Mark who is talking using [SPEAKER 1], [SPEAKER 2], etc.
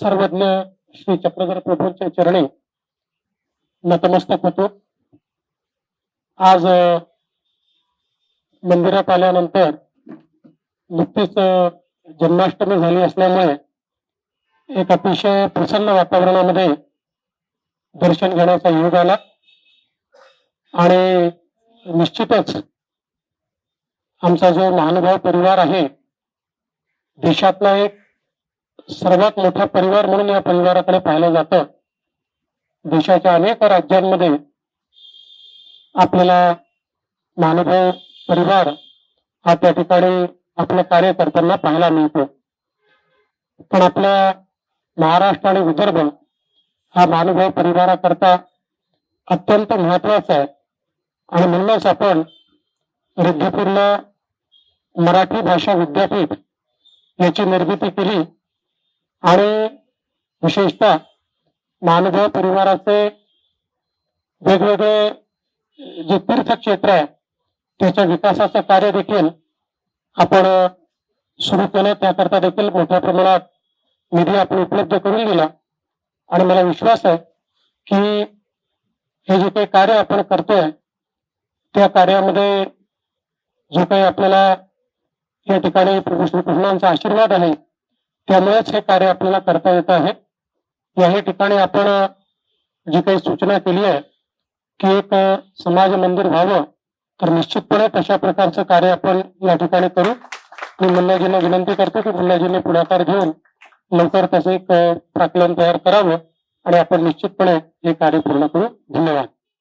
[SPEAKER 1] सर्वज्ञ श्री चक्रधर प्रभूंच्या चरणी नतमस्तक होतो. आज मंदिरात आल्यानंतर नुकतीच जन्माष्टमी झाली असल्यामुळे एक अतिशय प्रसन्न वातावरणामध्ये दर्शन घेण्याचा योग आला. आणि निश्चितच आमचा जो महानुभाव परिवार आहे देशातला एक सर्वात मोठा परिवार म्हणून या परिवाराकडे पाहिलं जातं. देशाच्या अनेक राज्यांमध्ये आपल्याला महानुभाव परिवार हा त्या ठिकाणी आपलं कार्य करताना पाहायला मिळतो. पण आपल्या महाराष्ट्र आणि विदर्भ हा महानुभाव परिवाराकरता अत्यंत महत्त्वाचा आहे. आणि म्हणूनच आपण रिद्धीपूरला मराठी भाषा विद्यापीठ याची निर्मिती केली. आणि विशेषतः मानधव परिवाराचे वेगवेगळे जे तीर्थक्षेत्र आहे त्याच्या विकासाचं कार्य देखील आपण सुरू केलं. त्याकरता देखील मोठ्या प्रमाणात निधी आपण उपलब्ध करून दिला. आणि मला विश्वास आहे की हे जे काही कार्य आपण करतोय त्या कार्यामध्ये जो काही आपल्याला या ठिकाणी प्रभू श्रीकृष्णांचा आशीर्वाद आहे त्यामुळेच हे कार्य आपल्याला करता येत आहे. याही ठिकाणी आपण जी काही सूचना केली आहे की एक समाज मंदिर व्हावं तर निश्चितपणे तशा प्रकारचं कार्य आपण या ठिकाणी करू. मी मुन्नाजींना विनंती करतो की मुन्नाजींनी पुढाकार घेऊन लवकर त्याचं एक प्राकलन तयार करावं आणि आपण निश्चितपणे हे कार्य पूर्ण करू. धन्यवाद.